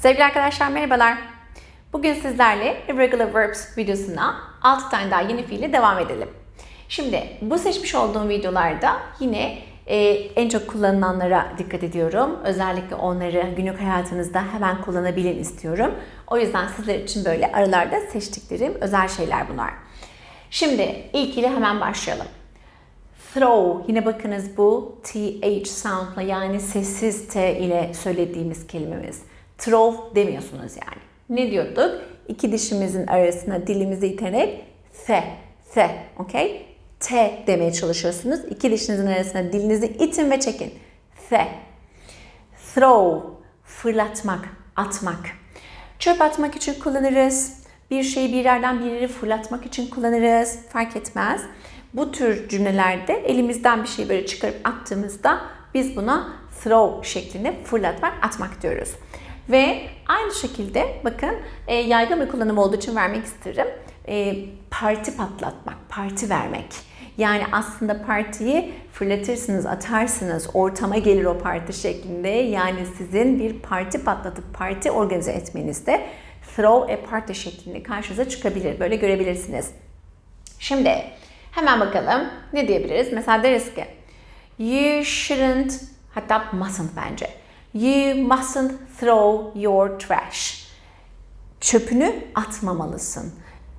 Sevgili arkadaşlar merhabalar. Bugün sizlerle Irregular Verbs videosuna 6 tane daha yeni fiille devam edelim. Şimdi bu seçmiş olduğum videolarda yine e, en çok kullanılanlara dikkat ediyorum. Özellikle onları günlük hayatınızda hemen kullanabilin istiyorum. O yüzden sizler için böyle aralarda seçtiklerim özel şeyler bunlar. Şimdi ilk ile hemen başlayalım. Throw yine bakınız bu th soundla yani sessiz t ile söylediğimiz kelimemiz. Throw demiyorsunuz yani. Ne diyorduk? İki dişimizin arasına dilimizi iterek the, the, okay? T demeye çalışıyorsunuz. İki dişinizin arasına dilinizi itin ve çekin. The. Throw, fırlatmak, atmak. Çöp atmak için kullanırız. Bir şeyi bir yerden bir yere fırlatmak için kullanırız. Fark etmez. Bu tür cümlelerde elimizden bir şey böyle çıkarıp attığımızda biz buna throw şeklinde fırlatmak, atmak diyoruz. Ve aynı şekilde bakın e, yaygın bir kullanım olduğu için vermek isterim. E, parti patlatmak, parti vermek. Yani aslında partiyi fırlatırsınız, atarsınız, ortama gelir o parti şeklinde. Yani sizin bir parti patlatıp parti organize etmenizde throw a party şeklinde karşınıza çıkabilir. Böyle görebilirsiniz. Şimdi hemen bakalım ne diyebiliriz? Mesela deriz ki you shouldn't hatta mustn't bence. You mustn't throw your trash. Çöpünü atmamalısın.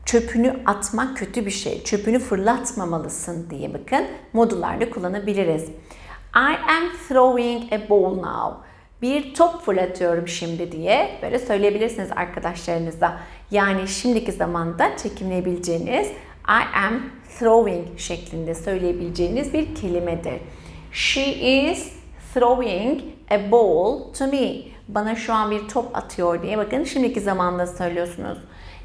Çöpünü atmak kötü bir şey. Çöpünü fırlatmamalısın diye bakın modullarda kullanabiliriz. I am throwing a ball now. Bir top fırlatıyorum şimdi diye böyle söyleyebilirsiniz arkadaşlarınıza. Yani şimdiki zamanda çekimleyebileceğiniz I am throwing şeklinde söyleyebileceğiniz bir kelimedir. She is throwing a ball to me. Bana şu an bir top atıyor diye bakın şimdiki zamanda söylüyorsunuz.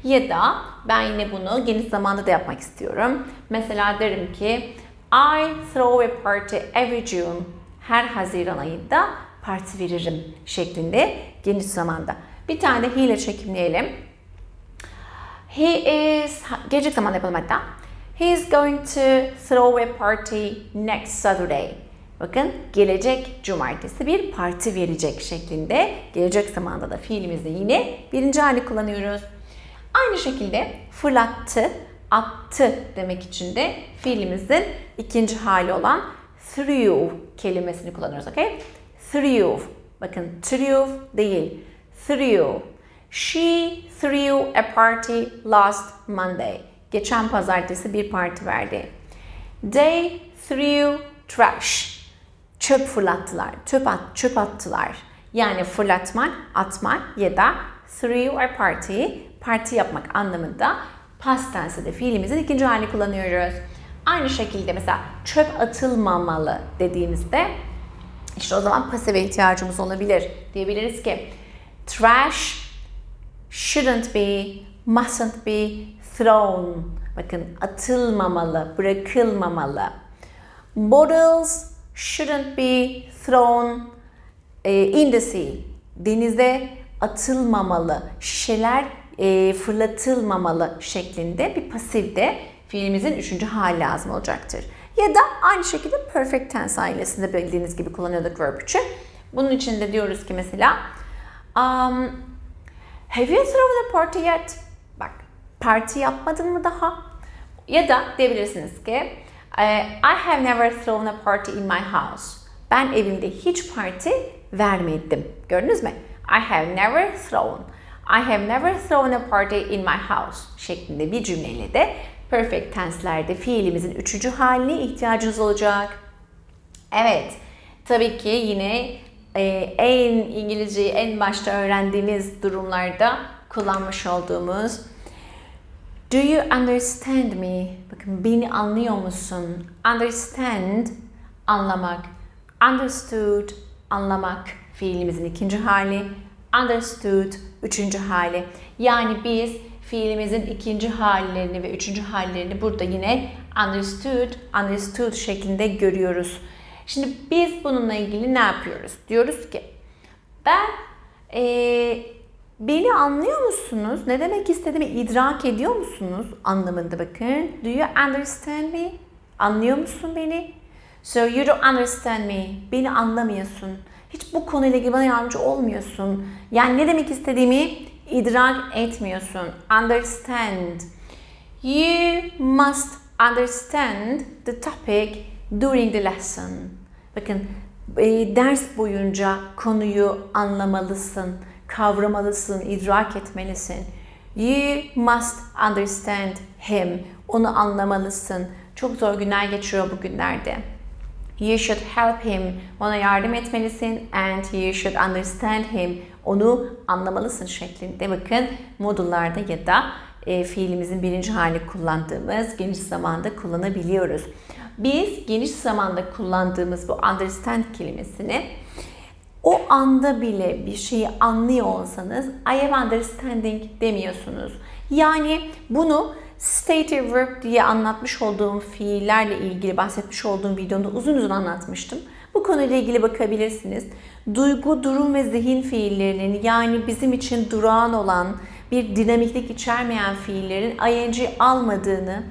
Ya da ben yine bunu geniş zamanda da yapmak istiyorum. Mesela derim ki I throw a party every June. Her Haziran ayında parti veririm şeklinde geniş zamanda. Bir tane de he ile çekimleyelim. He is, gelecek zamanda yapalım hatta. He is going to throw a party next Saturday. Bakın gelecek cumartesi bir parti verecek şeklinde gelecek zamanda da fiilimizde yine birinci hali kullanıyoruz. Aynı şekilde fırlattı, attı demek için de fiilimizin ikinci hali olan threw kelimesini kullanıyoruz. Okay? Threw. Bakın threw değil. Threw. She threw a party last Monday. Geçen pazartesi bir parti verdi. They threw trash. Çöp fırlattılar. Çöp, at, çöp attılar. Yani fırlatmak, atmak ya da threw a party, parti yapmak anlamında past tense'de fiilimizin ikinci halini kullanıyoruz. Aynı şekilde mesela çöp atılmamalı dediğimizde işte o zaman pasife ihtiyacımız olabilir. Diyebiliriz ki trash shouldn't be, mustn't be thrown. Bakın atılmamalı, bırakılmamalı. Bottles shouldn't be thrown in the sea. Denize atılmamalı, şişeler e, fırlatılmamalı şeklinde bir pasifde fiilimizin üçüncü hali lazım olacaktır. Ya da aynı şekilde perfect tense ailesinde bildiğiniz gibi kullanıyorduk verb 3'ü. Bunun için de diyoruz ki mesela um, Have you thrown a party yet? Bak parti yapmadın mı daha? Ya da diyebilirsiniz ki I have never thrown a party in my house. Ben evimde hiç parti vermedim. Gördünüz mü? I have never thrown. I have never thrown a party in my house şeklinde bir cümleyle de perfect tense'lerde fiilimizin üçüncü haline ihtiyacınız olacak. Evet, tabii ki yine e, en İngilizceyi en başta öğrendiğimiz durumlarda kullanmış olduğumuz Do you understand me? Bakın beni anlıyor musun? Understand, anlamak. Understood, anlamak fiilimizin ikinci hali. Understood, üçüncü hali. Yani biz fiilimizin ikinci hallerini ve üçüncü hallerini burada yine understood, understood şeklinde görüyoruz. Şimdi biz bununla ilgili ne yapıyoruz? Diyoruz ki ben ee, beni anlıyor musunuz? Ne demek istediğimi idrak ediyor musunuz? Anlamında bakın. Do you understand me? Anlıyor musun beni? So you don't understand me. Beni anlamıyorsun. Hiç bu konuyla ilgili bana yardımcı olmuyorsun. Yani ne demek istediğimi idrak etmiyorsun. Understand. You must understand the topic during the lesson. Bakın e, ders boyunca konuyu anlamalısın, kavramalısın, idrak etmelisin. You must understand him. Onu anlamalısın. Çok zor günler geçiyor bu günlerde. You should help him. Ona yardım etmelisin and you should understand him. Onu anlamalısın şeklinde bakın modullarda ya da e, fiilimizin birinci hali kullandığımız geniş zamanda kullanabiliyoruz. Biz geniş zamanda kullandığımız bu understand kelimesini o anda bile bir şeyi anlıyor olsanız I am understanding demiyorsunuz. Yani bunu stative verb diye anlatmış olduğum fiillerle ilgili bahsetmiş olduğum videomda uzun uzun anlatmıştım. Bu konuyla ilgili bakabilirsiniz. Duygu, durum ve zihin fiillerinin yani bizim için durağan olan bir dinamiklik içermeyen fiillerin ing almadığını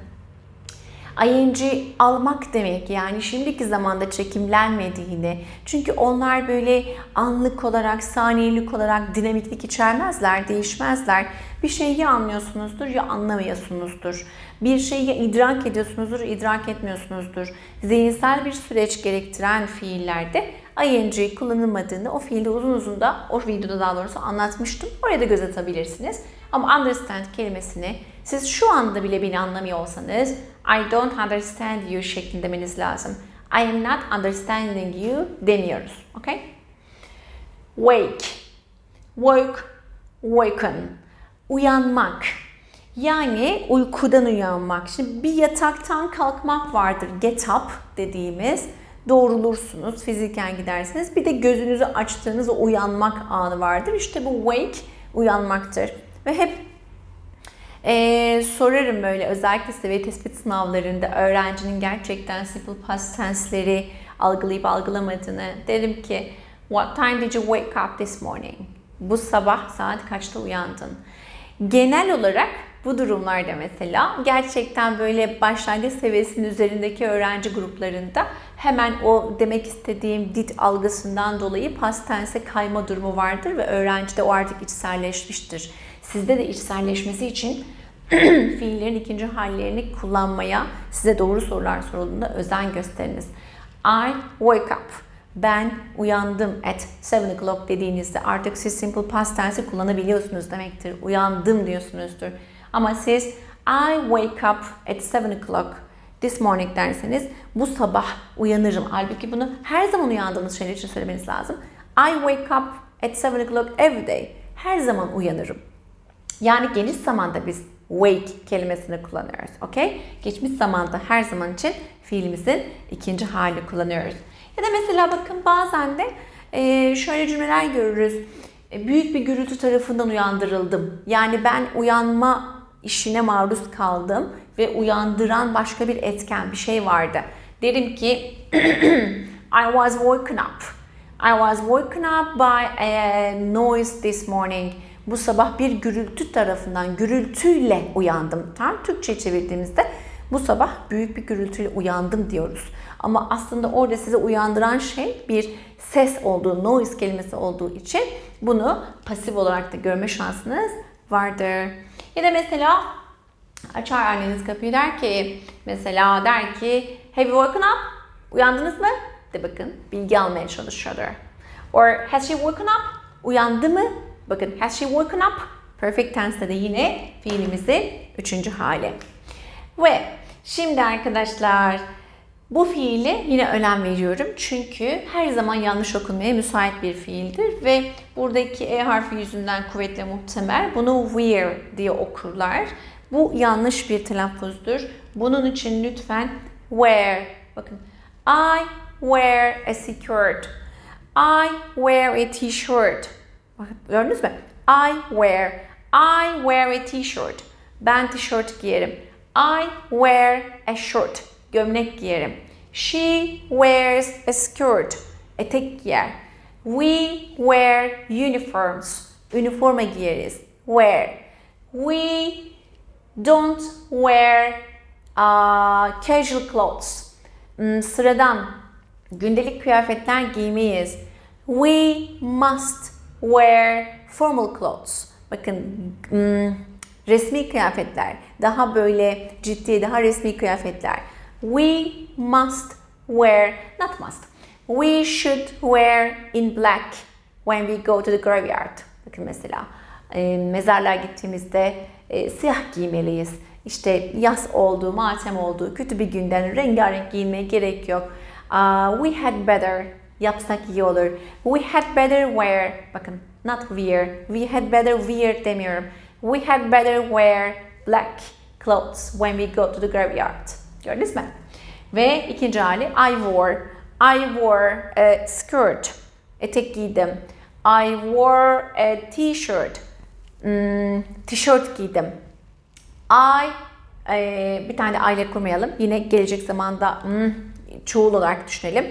ing almak demek yani şimdiki zamanda çekimlenmediğini. Çünkü onlar böyle anlık olarak saniyelik olarak dinamiklik içermezler değişmezler. Bir şeyi anlıyorsunuzdur ya anlamıyorsunuzdur bir şeyi idrak ediyorsunuzdur idrak etmiyorsunuzdur. Zihinsel bir süreç gerektiren fiillerde ing kullanılmadığını o fiilde uzun uzun da o videoda daha doğrusu anlatmıştım. Oraya da göz atabilirsiniz ama understand kelimesini siz şu anda bile beni anlamıyor olsanız I don't understand you şeklinde demeniz lazım. I am not understanding you demiyoruz. Okay? Wake. Woke. Waken. Uyanmak. Yani uykudan uyanmak. Şimdi bir yataktan kalkmak vardır. Get up dediğimiz. Doğrulursunuz, fiziken gidersiniz. Bir de gözünüzü açtığınız uyanmak anı vardır. İşte bu wake uyanmaktır. Ve hep ee, sorarım böyle özellikle seviye tespit sınavlarında öğrencinin gerçekten simple past tense'leri algılayıp algılamadığını derim ki What time did you wake up this morning? Bu sabah saat kaçta uyandın? Genel olarak bu durumlarda mesela gerçekten böyle başlangıç seviyesinin üzerindeki öğrenci gruplarında hemen o demek istediğim dit algısından dolayı past tense kayma durumu vardır ve öğrencide o artık içselleşmiştir. Sizde de içselleşmesi için fiillerin ikinci hallerini kullanmaya size doğru sorular sorulduğunda özen gösteriniz. I wake up. Ben uyandım at 7 o'clock dediğinizde artık siz simple past tense kullanabiliyorsunuz demektir. Uyandım diyorsunuzdur. Ama siz I wake up at 7 o'clock this morning derseniz bu sabah uyanırım. Halbuki bunu her zaman uyandığınız şeyler için söylemeniz lazım. I wake up at 7 o'clock every day. Her zaman uyanırım. Yani geniş zamanda biz wake kelimesini kullanıyoruz. Okay? Geçmiş zamanda her zaman için fiilimizin ikinci hali kullanıyoruz. Ya da mesela bakın bazen de e, şöyle cümleler görürüz. E, büyük bir gürültü tarafından uyandırıldım. Yani ben uyanma işine maruz kaldım ve uyandıran başka bir etken, bir şey vardı. Derim ki I was woken up. I was woken up by a noise this morning. Bu sabah bir gürültü tarafından, gürültüyle uyandım. Tam Türkçe çevirdiğimizde bu sabah büyük bir gürültüyle uyandım diyoruz. Ama aslında orada sizi uyandıran şey bir ses olduğu, noise kelimesi olduğu için bunu pasif olarak da görme şansınız vardır. Ya da mesela açar anneniz kapıyı der ki, mesela der ki, have you woken up? Uyandınız mı? De bakın, bilgi almaya çalışıyordur. Or has she woken up? Uyandı mı? Bakın has she woken up? Perfect tense'de de yine fiilimizin üçüncü hali. Ve şimdi arkadaşlar bu fiili yine önem veriyorum. Çünkü her zaman yanlış okunmaya müsait bir fiildir. Ve buradaki E harfi yüzünden kuvvetle muhtemel bunu wear diye okurlar. Bu yanlış bir telaffuzdur. Bunun için lütfen wear. Bakın I wear a skirt. I wear a t-shirt. Gördünüz mü? I wear. I wear a t-shirt. Ben tişört giyerim. I wear a shirt. Gömlek giyerim. She wears a skirt. Etek giyer. We wear uniforms. Üniforma giyeriz. Wear. We don't wear uh, casual clothes. Hmm, sıradan gündelik kıyafetler giymeyiz. We must wear formal clothes. Bakın hmm, resmi kıyafetler, daha böyle ciddi, daha resmi kıyafetler. We must wear, not must. We should wear in black when we go to the graveyard. Bakın mesela e, mezarlığa gittiğimizde e, siyah giymeliyiz. İşte yaz olduğu, matem olduğu, kötü bir günden rengarenk giyinmeye gerek yok. Uh, we had better yapsak iyi olur. We had better wear, bakın not wear, we had better wear demiyorum. We had better wear black clothes when we go to the graveyard. Gördünüz mü? Ve ikinci hali I wore. I wore a skirt. Etek giydim. I wore a t-shirt. Hmm, tişört giydim. I e, bir tane aile kurmayalım. Yine gelecek zamanda hmm, çoğul olarak düşünelim.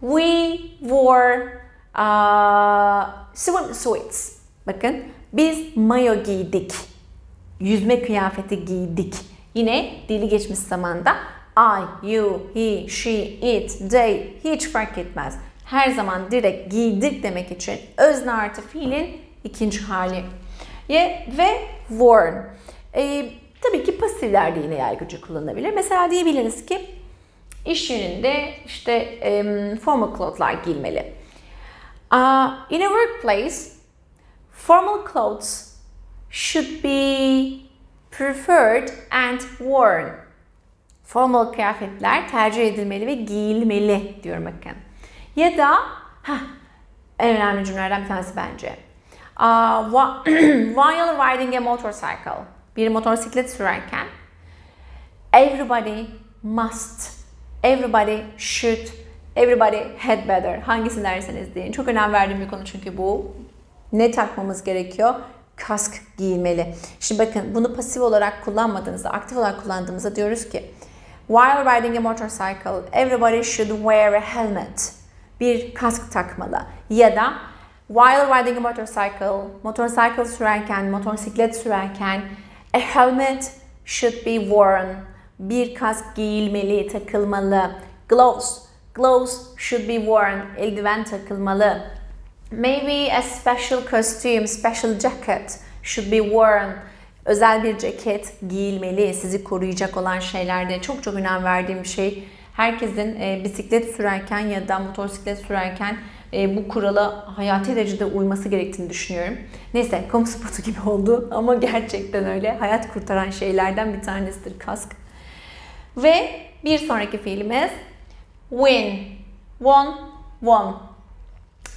We wore uh, swimsuits. Bakın biz mayo giydik. Yüzme kıyafeti giydik. Yine dili geçmiş zamanda I, you, he, she, it, they hiç fark etmez. Her zaman direkt giydik demek için özne artı fiilin ikinci hali. Ye, ve worn. E, tabii ki pasifler de yine gücü kullanılabilir. Mesela diyebiliriz ki iş yerinde işte um, formal clothes'lar giyilmeli. Uh, in a workplace, formal clothes should be preferred and worn. Formal kıyafetler tercih edilmeli ve giyilmeli diyorum bakın. Ya da heh, en önemli cümlelerden bir tanesi bence. Uh, while riding a motorcycle, bir motosiklet sürerken everybody must, everybody should, everybody had better. Hangisini derseniz deyin. Çok önem verdiğim bir konu çünkü bu. Ne takmamız gerekiyor? Kask giyilmeli. Şimdi bakın bunu pasif olarak kullanmadığınızda, aktif olarak kullandığımızda diyoruz ki While riding a motorcycle, everybody should wear a helmet. Bir kask takmalı. Ya da while riding a motorcycle, motorcycle sürerken, motosiklet sürerken, a helmet should be worn. Bir kask giyilmeli, takılmalı. Gloves, gloves should be worn. Eldiven takılmalı. Maybe a special costume, special jacket should be worn. Özel bir ceket giyilmeli, sizi koruyacak olan şeylerde çok çok önem verdiğim bir şey. Herkesin e, bisiklet sürerken ya da motosiklet sürerken e, bu kurala hayati derecede uyması gerektiğini düşünüyorum. Neyse kamu spotu gibi oldu ama gerçekten öyle. Hayat kurtaran şeylerden bir tanesidir kask. Ve bir sonraki fiilimiz win. Won, won.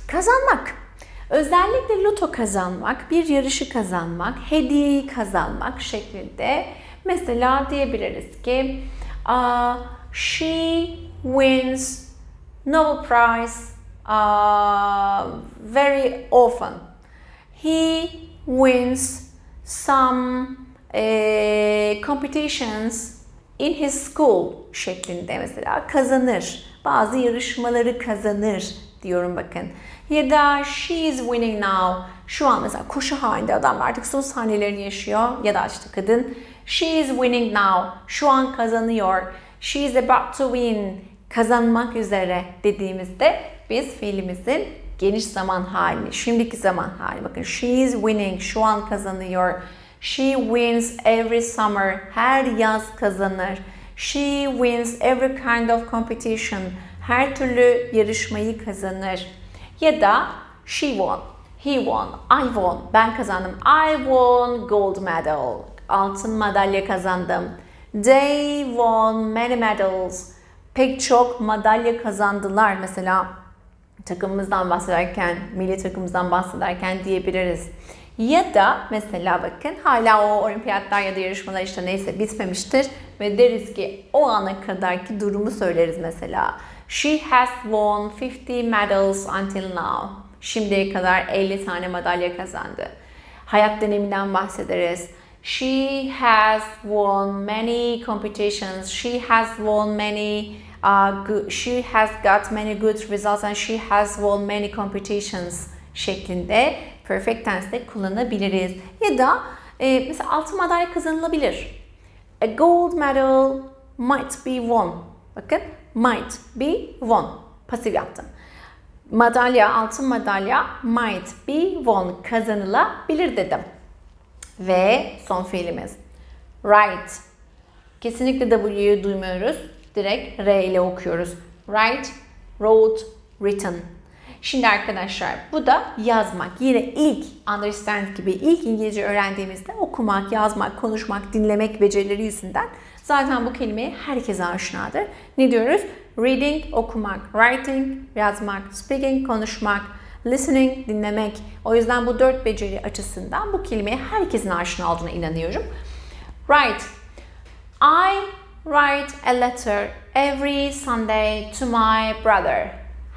Kazanmak. Özellikle loto kazanmak, bir yarışı kazanmak, hediyeyi kazanmak şeklinde. Mesela diyebiliriz ki uh, she wins Nobel Prize uh, very often. He wins some uh, competitions in his school şeklinde mesela kazanır. Bazı yarışmaları kazanır diyorum bakın. Ya da she is winning now. Şu an mesela koşu halinde adam artık son saniyelerini yaşıyor. Ya da işte kadın she is winning now. Şu an kazanıyor. She is about to win. Kazanmak üzere dediğimizde biz fiilimizin geniş zaman halini, şimdiki zaman hali. Bakın she is winning. Şu an kazanıyor. She wins every summer. Her yaz kazanır. She wins every kind of competition. Her türlü yarışmayı kazanır. Ya da she won, he won, I won. Ben kazandım. I won gold medal. Altın madalya kazandım. They won many medals. Pek çok madalya kazandılar. Mesela takımımızdan bahsederken, milli takımımızdan bahsederken diyebiliriz. Ya da mesela bakın hala o olimpiyatlar ya da yarışmalar işte neyse bitmemiştir ve deriz ki o ana kadarki durumu söyleriz mesela. She has won 50 medals until now. Şimdiye kadar 50 tane madalya kazandı. Hayat döneminden bahsederiz. She has won many competitions. She has won many uh, good, she has got many good results and she has won many competitions şeklinde perfect tense'de kullanabiliriz. Ya da e, mesela altın madalya kazanılabilir. A gold medal might be won. Bakın might be won. Pasif yaptım. madalya, altın madalya might be won kazanılabilir dedim. Ve son fiilimiz. Write. Kesinlikle W'yu duymuyoruz. Direkt R ile okuyoruz. Write, wrote, written. Şimdi arkadaşlar bu da yazmak. Yine ilk understand gibi ilk İngilizce öğrendiğimizde okumak, yazmak, konuşmak, dinlemek becerileri yüzünden zaten bu kelimeye herkes aşinadır. Ne diyoruz? Reading, okumak, writing, yazmak, speaking, konuşmak, listening, dinlemek. O yüzden bu dört beceri açısından bu kelimeye herkesin aşina olduğuna inanıyorum. Write. I write a letter every Sunday to my brother.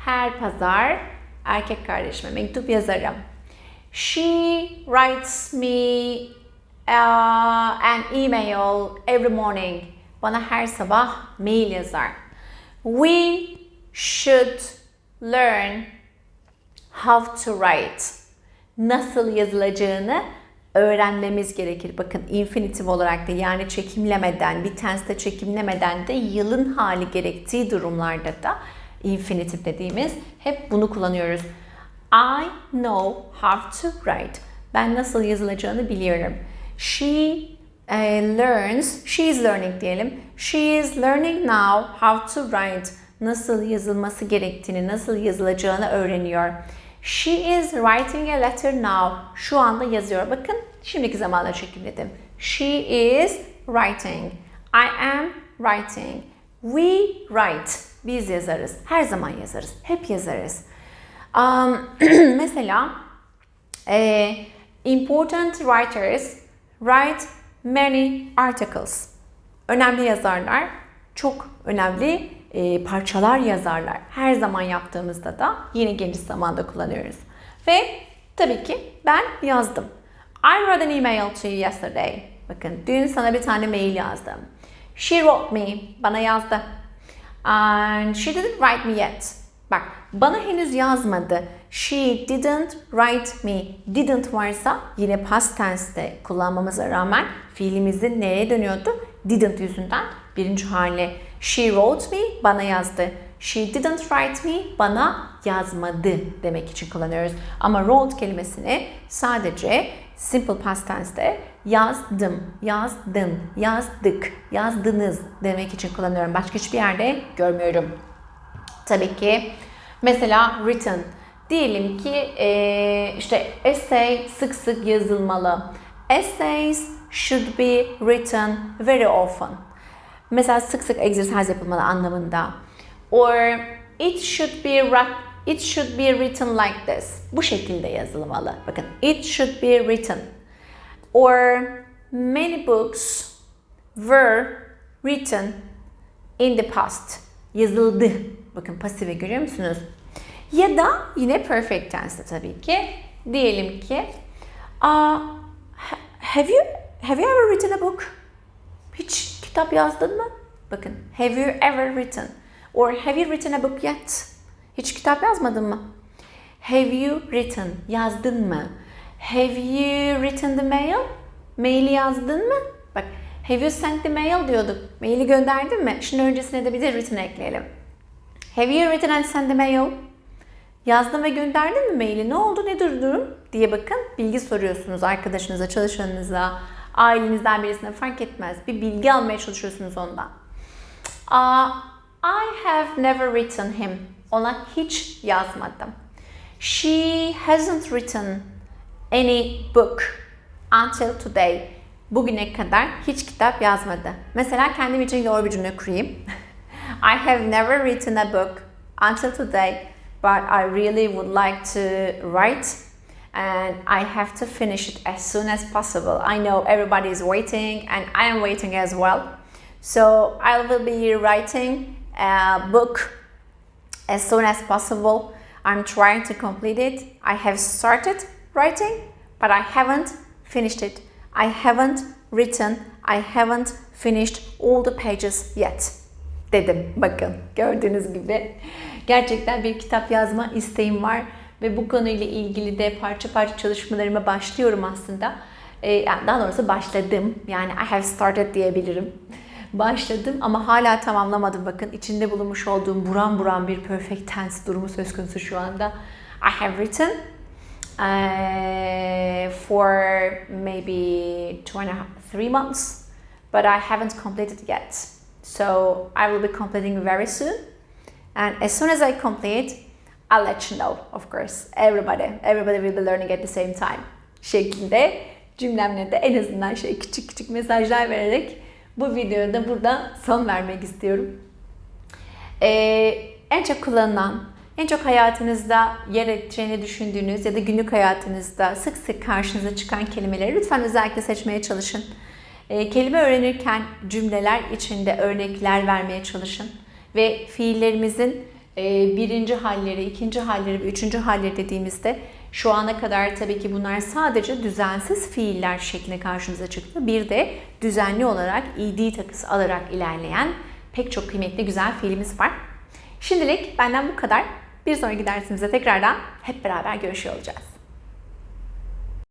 Her pazar erkek kardeşime mektup yazarım. She writes me uh, an email every morning. Bana her sabah mail yazar. We should learn how to write. Nasıl yazılacağını öğrenmemiz gerekir. Bakın infinitif olarak da yani çekimlemeden, bir tense'de çekimlemeden de yılın hali gerektiği durumlarda da infinitif dediğimiz hep bunu kullanıyoruz. I know how to write. Ben nasıl yazılacağını biliyorum. She uh, learns, she is learning diyelim. She is learning now how to write. Nasıl yazılması gerektiğini, nasıl yazılacağını öğreniyor. She is writing a letter now. Şu anda yazıyor. Bakın şimdiki zamanda çekimledim. She is writing. I am writing. We write. Biz yazarız. Her zaman yazarız. Hep yazarız. Um, mesela e, important writers write many articles. Önemli yazarlar çok önemli e, parçalar yazarlar. Her zaman yaptığımızda da yine geniş zamanda kullanıyoruz. Ve tabii ki ben yazdım. I wrote an email to you yesterday. Bakın dün sana bir tane mail yazdım. She wrote me. Bana yazdı. And she didn't write me yet. Bak bana henüz yazmadı. She didn't write me. Didn't varsa yine past tense'te kullanmamıza rağmen fiilimizin neye dönüyordu? Didn't yüzünden birinci hali. She wrote me bana yazdı. She didn't write me bana yazmadı demek için kullanıyoruz. Ama wrote kelimesini sadece simple past tense'te yazdım, yazdın, yazdık, yazdınız demek için kullanıyorum. Başka hiçbir yerde görmüyorum. Tabii ki mesela written. Diyelim ki işte essay sık sık yazılmalı. Essays should be written very often. Mesela sık sık egzersiz yapılmalı anlamında. Or it should be it should be written like this. Bu şekilde yazılmalı. Bakın it should be written. Or many books were written in the past. Yazıldı. Bakın pasifi görüyor musunuz? Ya da yine perfect tense tabii ki. Diyelim ki uh, have you have you ever written a book? Hiç kitap yazdın mı? Bakın have you ever written? Or have you written a book yet? Hiç kitap yazmadın mı? Have you written? Yazdın mı? Have you written the mail? Maili yazdın mı? Bak have you sent the mail diyorduk. Maili gönderdin mi? Şimdi öncesine de bir de written ekleyelim. Have you written and sent the mail? Yazdın ve gönderdin mi maili? Ne oldu? Ne durum? diye bakın. Bilgi soruyorsunuz arkadaşınıza, çalışanınıza, ailenizden birisine fark etmez. Bir bilgi almaya çalışıyorsunuz ondan. Uh, I have never written him. Ona hiç yazmadım. She hasn't written any book until today. Bugüne kadar hiç kitap yazmadı. Mesela kendim için doğru bir cümle kurayım. I have never written a book until today, but I really would like to write and I have to finish it as soon as possible. I know everybody is waiting and I am waiting as well. So I will be writing a book as soon as possible. I'm trying to complete it. I have started writing, but I haven't finished it. I haven't written, I haven't finished all the pages yet. Dedim. Bakın gördüğünüz gibi gerçekten bir kitap yazma isteğim var ve bu konuyla ilgili de parça parça çalışmalarıma başlıyorum aslında. Ee, daha doğrusu başladım. Yani I have started diyebilirim. Başladım ama hala tamamlamadım. Bakın içinde bulunmuş olduğum buram buram bir perfect tense durumu söz konusu şu anda. I have written uh, for maybe two and a half, three months, but I haven't completed yet. So I will be completing very soon. And as soon as I complete, I'll let you know, of course. Everybody, everybody will be learning at the same time. Şeklinde cümlemle de en azından şey küçük küçük mesajlar vererek bu videoya da burada son vermek istiyorum. Ee, en çok kullanılan, en çok hayatınızda yer edeceğini düşündüğünüz ya da günlük hayatınızda sık sık karşınıza çıkan kelimeleri lütfen özellikle seçmeye çalışın. Ee, kelime öğrenirken cümleler içinde örnekler vermeye çalışın. Ve fiillerimizin e, birinci halleri, ikinci halleri ve üçüncü halleri dediğimizde şu ana kadar tabii ki bunlar sadece düzensiz fiiller şeklinde karşımıza çıktı. Bir de düzenli olarak ed takısı alarak ilerleyen pek çok kıymetli güzel fiilimiz var. Şimdilik benden bu kadar. Bir sonraki dersimizde tekrardan hep beraber görüşüyor olacağız.